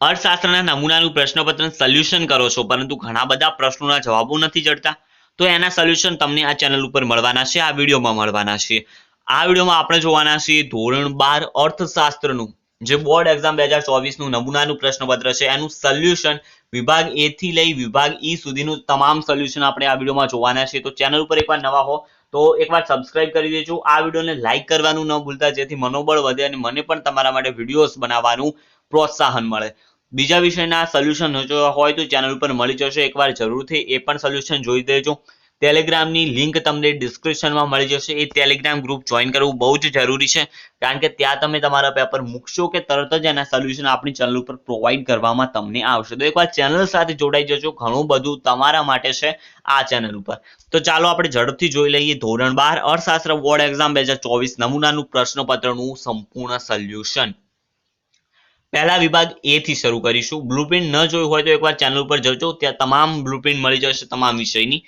અર્થશાસ્ત્રના નમૂનાનું પ્રશ્નપત્ર સોલ્યુશન કરો છો, પરંતુ ઘણા બધા પ્રશ્નોના જવાબો નથી જડતા. તો એના સોલ્યુશન તમને આ ચેનલ ઉપર મળવાના છે, આ વિડીયોમાં મળવાના છે. આ વિડીયોમાં આપણે જોવાના છીએ ધોરણ બાર અર્થશાસ્ત્રનું. જે બોર્ડ એક્ઝામ બે હજાર ચોવીસનું નમૂનાનું પ્રશ્નપત્ર છે, એનું સોલ્યુશન વિભાગ એ થી લઈ વિભાગ ઈ સુધીનું તમામ સોલ્યુશન આપણે આ વિડીયોમાં જોવાના છે તો ચેનલ ઉપર એકવાર નવા હો, તો એકવાર સબસ્ક્રાઇબ કરી દેજો. આ વિડીયોને લાઇક કરવાનું ન ભૂલતા, જેથી મનોબળ વધે અને મને પણ તમારા માટે વિડીયોઝ બનાવવાનું પ્રોત્સાહન મળે. બીજા વિષયના સોલ્યુશન જો હોય તો ચેનલ ઉપર મળી જશે. એકવાર જરૂરથી એ પણ સોલ્યુશન જોઈ દેજો. ટેલિગ્રામની લિંક તમને ડિસ્ક્રિપ્શનમાં મળી જશે. એ ટેલિગ્રામ ગ્રુપ જોઈન કરવું બહુ જ જરૂરી છે. કારણ કે ત્યાં તમે તમારા પેપર મૂકશો કે તરત જ એના સોલ્યુશન આપણી ચેનલ ઉપર પ્રોવાઈડ કરવામાં તમને આવશે. તો એકવાર ચેનલ સાથે જોડાઈ જજો. ઘણું બધું તમારા માટે છે આ ચેનલ ઉપર. તો ચાલો આપણે ઝડપથી જોઈ લઈએ ધોરણ બાર અર્થશાસ્ત્ર બોર્ડ એક્ઝામ બે હજાર ચોવીસ નમૂનાનું પ્રશ્નપત્રનું સંપૂર્ણ સોલ્યુશન પહેલા વિભાગ એ થી શરૂ કરીશું. બ્લુપ્રિન્ટ ન જોયું હોય તો એકવાર ચેનલ ઉપર જજો. ત્યાં તમામ બ્લુપ્રિન્ટ મળી જશે તમામ વિષયની.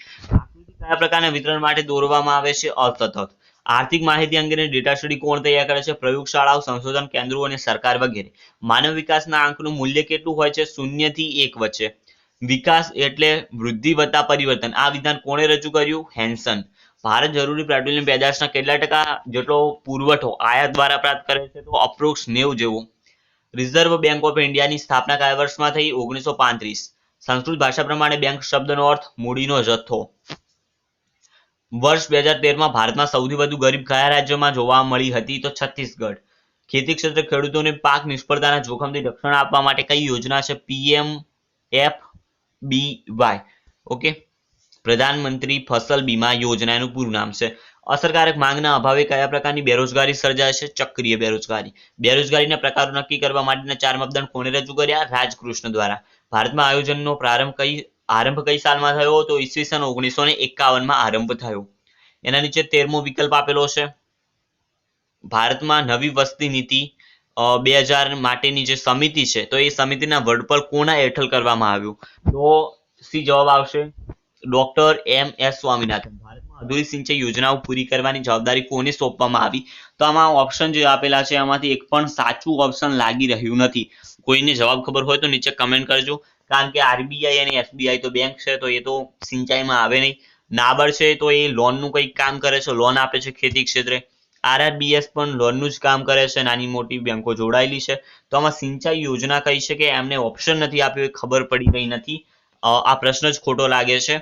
કયા પ્રકારના વિતરણ માટે દોરવામાં આવે છે? અર્થતત્વ આર્થિક માહિતી અંગેની ડેટા સ્ટડી કોણ તૈયાર કરે છે? પ્રયોગશાળાઓ, સંશોધન કેન્દ્રો અને સરકાર વગેરે. માનવ વિકાસના આંકનું મૂલ્ય કેટલું હોય છે? શૂન્યથી એક વચ્ચે. વિકાસ એટલે વૃદ્ધિ વત્તા પરિવર્તન. આ વિધાન કોણે રજૂ કર્યું? હેન્સન. ભારત જરૂરી પેટ્રોલિયમ પેદાશના કેટલા ટકા જેટલો પુરવઠો આયાત દ્વારા પ્રાપ્ત કરે છે? તો અપ્રોક્સ નેવું જેવું. રિઝર્વ બેંક ઓફ ઇન્ડિયાની સ્થાપના કયા વર્ષમાં થઈ? ઓગણીસો સંસ્કૃત ભાષા પ્રમાણે બેંક શબ્દનો અર્થ મૂડીનો જથ્થો. વર્ષ બે હજાર ભારતમાં સૌથી વધુ ગરીબ કયા રાજ્યમાં જોવા મળી હતી? તો છત્તીસગઢ. ખેતી ક્ષેત્રે ખેડૂતોને પાક નિષ્ફળતાના જોખમથી રક્ષણ આપવા માટે કઈ યોજના છે? PM F B Y okay પ્રધાનમંત્રી ફસલ બીમા યોજના એનું પૂરું નામ છે. અસરકારક માંગના અભાવે કયા પ્રકારની બેરોજગારી સર્જાય છે ચક્રીય બેરોજગારી. બેરોજગારીના પ્રકારો નક્કી કરવા માટેના ચાર માપદંડ કોને રજૂ કર્યા? રાજકૃષ્ણ દ્વારા. ભારતમાં આયોજનનો પ્રારંભ કઈ, આરંભ કઈ સાલમાં થયો તો ઈસવીસન ઓગણીસો ને એકાવનમાં આરંભ થયો. એના નીચે તેરમો વિકલ્પ આપેલો છે. ભારતમાં નવી વસ્તી નીતિ બે હજાર માટેની જે સમિતિ છે, તો એ સમિતિના વડપલ કોના હેઠળ કરવામાં આવ્યું? તો સી જવાબ આવશે? Doctor M S Swaminathan. અધૂરી સિંચાઈ યોજનાઓ પૂરી કરવાની જવાબદારી કોને સોંપવામાં આવી? તો આમાં ઓપ્શન જે આપેલા છે, આમાંથી એક પણ સાચું ઓપ્શન લાગી રહ્યું નથી. કોઈને જવાબ ખબર હોય તો નીચે કમેન્ટ કરજો. કારણ કે આરબીઆઈ અને એસબીઆઈ તો બેંક છે, તો એ તો સિંચાઈમાં આવે નહીં. નાબર છે, તો એ લોનનું કંઈક કામ કરે છે લોન આપે છે ખેતી ક્ષેત્રે. આરઆરબીએસ પણ લોનનું જ કામ કરે છે, નાની મોટી બેંકો જોડાયેલી છે. તો આમાં સિંચાઈ યોજના કઈ છે કે એમને ઓપ્શન નથી આપ્યો, એ ખબર પડી ગઈ નથી. આ પ્રશ્ન જ ખોટો લાગે છે.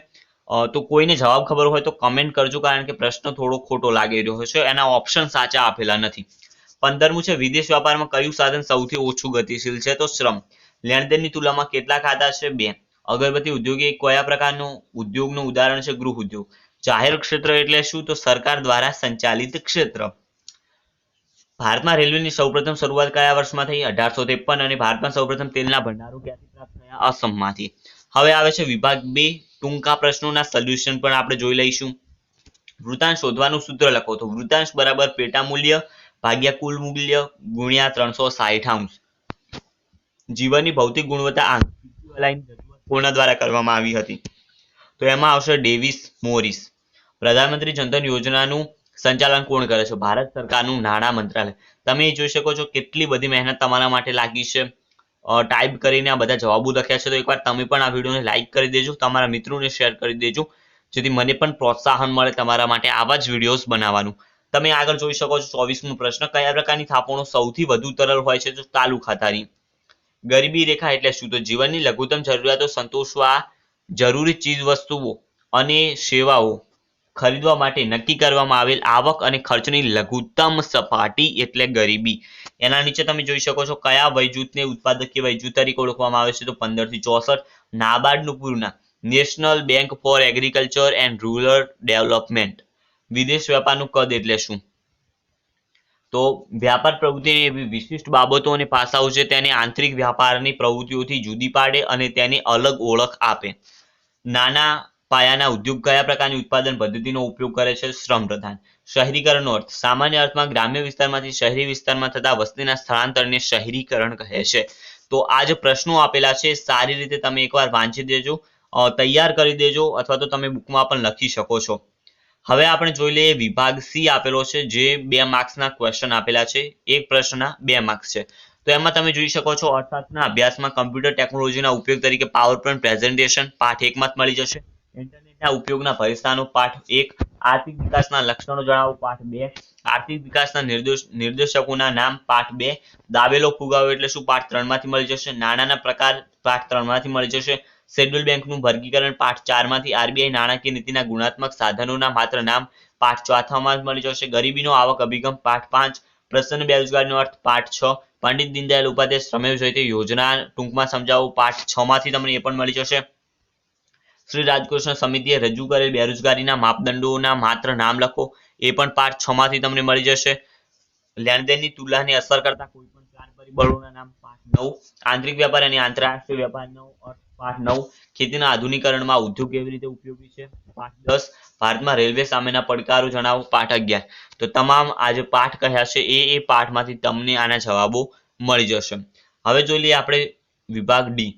તો કોઈને જવાબ ખબર હોય તો કમેન્ટ કરજો કારણ કે પ્રશ્ન થોડો ખોટો લાગી રહ્યો છે એના ઓપ્શન સાચા આપેલા નથી. પંદરમું છે, વિદેશ વ્યાપારમાં કયું સાધન સૌથી ઓછું ગતિશીલ છે? તો શ્રમ. લેણદેણની તુલનામાં કેટલા ખાતા છે? બે. અગરબત્તી ઉદ્યોગ એ કયા પ્રકારનું ઉદ્યોગનું ઉદાહરણ છે? ગૃહ ઉદ્યોગ. જાહેર ક્ષેત્ર એટલે શું? તો સરકાર દ્વારા સંચાલિત ક્ષેત્ર. ભારતમાં રેલવેની સૌપ્રથમ શરૂઆત કયા વર્ષમાં થઈ? અઢારસો ત્રેપન અને ભારતમાં સૌપ્રથમ તેલના ભંડારો ક્યાંથી પ્રાપ્ત થયા? અસમમાંથી. હવે આવે છે વિભાગ બે. ટૂંકા પ્રશ્નોના સોલ્યુશન પણ આપણે જોઈ લઈશું. વૃતાંશ શોધવાનું સૂત્ર લખો તો વૃતાંશ બરાબર પેટા મૂલ્ય ભાગ્યા કુલ મૂલ્ય ગુણ્યા ત્રણસો સાઠ અંશ. જીવનની ભૌતિક ગુણવત્તા પૂર્ણ દ્વારા કરવામાં આવી હતી. તો એમાં આવશે ડેવિસ મોરિસ. પ્રધાનમંત્રી જનધન યોજનાનું સંચાલન કોણ કરે છે? ભારત સરકારનું નાણાં મંત્રાલય. તમે જોઈ શકો છો કેટલી બધી મહેનત તમારા માટે લાગી છે. ટાઈપ કરીને આ બધા જવાબો લખ્યા છે. તો એકવાર તમે પણ આ વિડીયોને લાઈક કરી દેજો, તમારા મિત્રોને શેર કરી દેજો, જેથી મને પણ પ્રોત્સાહન મળે તમારા માટે આવા જ વિડીયોઝ બનાવવાનું. તમે આગળ જોઈ શકો છો ચોવીસમો પ્રશ્ન, કયા પ્રકારની થાપણો સૌથી વધુ તરલ હોય છે? તો તાલુ ખાતાની. ગરીબી રેખા એટલે શું? તો જીવનની લઘુત્તમ જરૂરિયાતો સંતોષવા જરૂરી ચીજ વસ્તુઓ અને સેવાઓ. ખરીદવા માટે નક્કી કરવામાં આવેલ આવક અને ખર્ચની લઘુત્તમ સપાટી એટલે ગરીબી. એના નીચે તમે જોઈ શકો છો કયા વયજૂથને ઉત્પાદકીય વયજૂથ તરીકે ઓળખવામાં આવે છે તો પંદરથી ચોસઠ, નાબાર્ડનું પૂર્ણ national bank for agriculture and rural development. વિદેશ વેપારનું કદ એટલે શું? તો વ્યાપાર પ્રવૃત્તિની એવી વિશિષ્ટ બાબતો અને પાસાઓ છે, તેને આંતરિક વ્યાપારની પ્રવૃત્તિઓથી જુદી પાડે અને તેને અલગ ઓળખ આપે. નાના પાયાના ઉદ્યોગ કયા પ્રકારની ઉત્પાદન પદ્ધતિનો ઉપયોગ કરે છે? શ્રમ પ્રધાન. શહેરીકરણનો અર્થ, સામાન્ય અર્થમાં ગ્રામ્ય વિસ્તારમાંથી શહેરી વિસ્તારમાં થતા વસ્તીના સ્થળાંતરને શહેરીકરણ કહે છે. તો આ જે પ્રશ્નો આપેલા છે. સારી રીતે તમે એકવાર વાંચી દેજો તૈયાર કરી દેજો, અથવા તો તમે બુકમાં પણ લખી શકો છો. હવે આપણે જોઈ લઈએ વિભાગ સી આપેલો છે, જે બે માર્ક્સના ક્વેશ્ચન આપેલા છે. એક પ્રશ્નના બે માર્ક્સ છે. તો એમાં તમે જોઈ શકો છો, અર્થશાસ્ત્રના અભ્યાસમાં કમ્પ્યુટર ટેકનોલોજીના ઉપયોગ તરીકે પાવર પોઈન્ટ પ્રેઝન્ટેશન પાઠ એકમાં જ મળી જશે. ઇન્ટરનેટના ઉપયોગના ભયસ્થાનો પાઠ એક, આર્થિક વિકાસના લક્ષણો જણાવો, પાઠ બે. આર્થિક વિકાસના નિર્દેશ, નિર્દેશકોના નામ, પાઠ બે. દાવેલો ફુગાવો એટલે શું? પાઠ ત્રણમાંથી મળી જશે. નાણાંના પ્રકાર, પાઠ ત્રણમાંથી મળી જશે. શેડ્યુલ બેંકનું વર્ગીકરણ, પાઠ ચારમાંથી આરબીઆઈ નાણાકીય નીતિના ગુણાત્મક સાધનોના માત્ર નામ, પાઠ ચોથામાં મળી જશે. ગરીબીનો આવક અભિગમ, પાઠ પાંચ. પ્રસન્ન બેરોજગારીનો અર્થ, પાઠ છ. પંડિત દીનદયાલ ઉપાધ્યાય શ્રમેવ જોઈતી યોજના ટૂંકમાં સમજાવવું પાઠ છ માંથી તમને એ પણ મળી જશે. શ્રી રાજકૃષ્ણ સમિતિએ રજૂ કરેલ બેરોજગારીના માપદંડોના માત્ર નામ લખો, એ પણ પાઠ છ માંથી તમને મળી જશે. લેણદેણની તુલનાને અસર કરતા કોઈ પણ ચાર પરિબળોના નામ પાઠ નવ, આંતરિક વેપાર અને આંતરરાષ્ટ્રીય વેપારનો અર્થ પાઠ નવ. ખેતીના આધુનિકરણમાં ઉદ્યોગ કેવી રીતે ઉપયોગી છે? પાઠ દસ, ભારતમાં રેલવે સામેના પડકારો જણાવો, પાઠ અગિયાર. તો તમામ આ જે પાઠ કહ્યા છે, એ એ પાઠમાંથી તમને આના જવાબો મળી જશે. હવે જોઈ લઈએ આપણે વિભાગ ડી.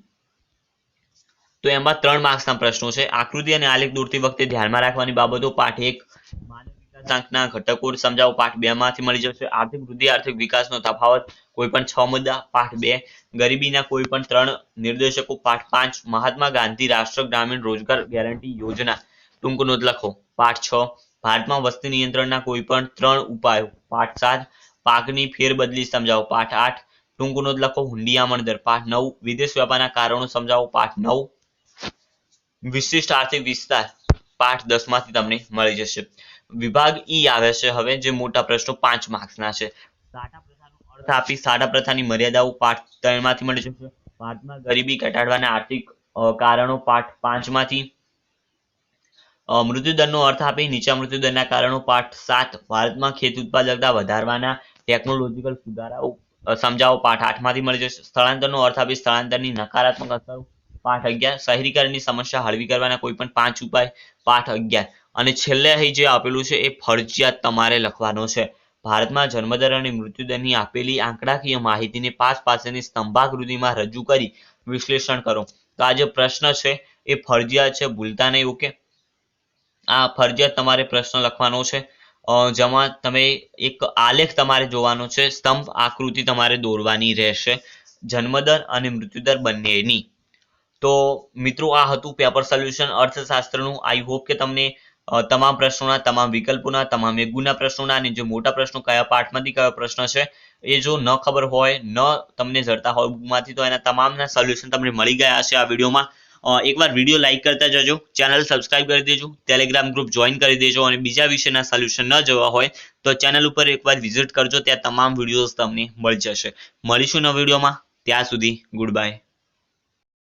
તો એમાં ત્રણ માર્ક્સના પ્રશ્નો છે. આકૃતિ અને આલેખ દોરતી વખતે ધ્યાનમાં રાખવાની બાબતો, પાઠ એક વિકાસાંકના ઘટકો સમજાવો. પાઠ બે માંથી મળી જશે. આર્થિક વૃદ્ધિ, આર્થિક વિકાસનો તફાવત, કોઈ પણ છ મુદ્દા. પાઠ બે, ગરીબીના કોઈ પણ ત્રણ નિર્દેશકો. પાઠ પાંચ, મહાત્મા ગાંધી રાષ્ટ્ર ગ્રામીણ રોજગાર ગેરંટી યોજના. ટૂંક નોંધ લખો. પાઠ છ, ભારતમાં વસ્તી નિયંત્રણના કોઈ પણ ત્રણ ઉપાયો. પાઠ સાત, પાકની ફેરબદલી સમજાવો. પાઠ આઠ, ટૂંક નોંધ લખો. હુંડિયામણ દર. પાઠ નવ, વિદેશ વ્યાપારના કારણો સમજાવો. પાઠ નવ વિશિષ્ટ આર્થિક વિસ્તાર પાઠ દસમાંથી તમને મળી જશે. વિભાગ ઈ આવે છે હવે, જે મોટા પ્રશ્નો પાંચ માર્ક્સના છે. અર્થ આપી સાટા પ્રથાની મર્યાદાઓ પાઠ ત્રણમાંથી મળી જશે. પાઠમાં ગરીબી ઘટાડવાના આર્થિક કારણો પાઠ પાંચમાંથી મૃત્યુદરનો અર્થ આપી નીચા મૃત્યુદરના કારણો પાઠ સાત, ભારતમાં ખેત ઉત્પાદકતા વધારવાના ટેકનોલોજીકલ સુધારાઓ સમજાવો પાઠ આઠમાંથી મળી જશે. સ્થળાંતરનો અર્થ આપી સ્થળાંતરની નકારાત્મક અસરો પાઠ અગિયાર શહેરીકરણની સમસ્યા, હળવી કરવાના કોઈ પણ પાંચ ઉપાય પાઠ અગિયાર. અને છેલ્લે અહીં જે આપેલું છે, એ ફરજિયાત તમારે લખવાનો છે. ભારતમાં જન્મદર અને મૃત્યુદરની આપેલી આંકડાકીય માહિતીને પાસ પાસેની સ્તંભાકૃતિમાં રજૂ કરી વિશ્લેષણ કરો. તો આ જે પ્રશ્ન છે, એ ફરજિયાત છે, ભૂલતા નહીં, ઓકે? આ ફરજિયાત તમારે પ્રશ્ન લખવાનો છે. જેમાં તમે એક આલેખ તમારે જોવાનો છે, સ્તંભ આકૃતિ તમારે દોરવાની રહેશે. જન્મદર અને મૃત્યુદર બંનેની. તો મિત્રો, આ હતું પેપર સોલ્યુશન અર્થશાસ્ત્રનું. આઈ હોપ કે તમને તમામ પ્રશ્નોના, તમામ વિકલ્પોના, તમામ એક પ્રશ્નોના અને જે મોટા પ્રશ્નો કયા પાઠમાંથી કયો પ્રશ્ન છે, એ જો ન ખબર હોય, ન તમને જડતા હોય બુકમાંથી, તો એના તમામના સોલ્યુશન તમને મળી ગયા હશે આ વિડીયોમાં. એકવાર વીડિયો લાઇક કરતા જજો, ચેનલ સબસ્ક્રાઇબ કરી દેજો ટેલિગ્રામ ગ્રુપ જોઈન કરી દેજો અને બીજા વિષયના સોલ્યુશન ન જોવા હોય, તો ચેનલ ઉપર એકવાર વિઝિટ કરજો, ત્યાં તમામ વિડીયોઝ તમને મળી જશે. મળીશું નવા વિડીયોમાં, ત્યાં સુધી ગુડ બાય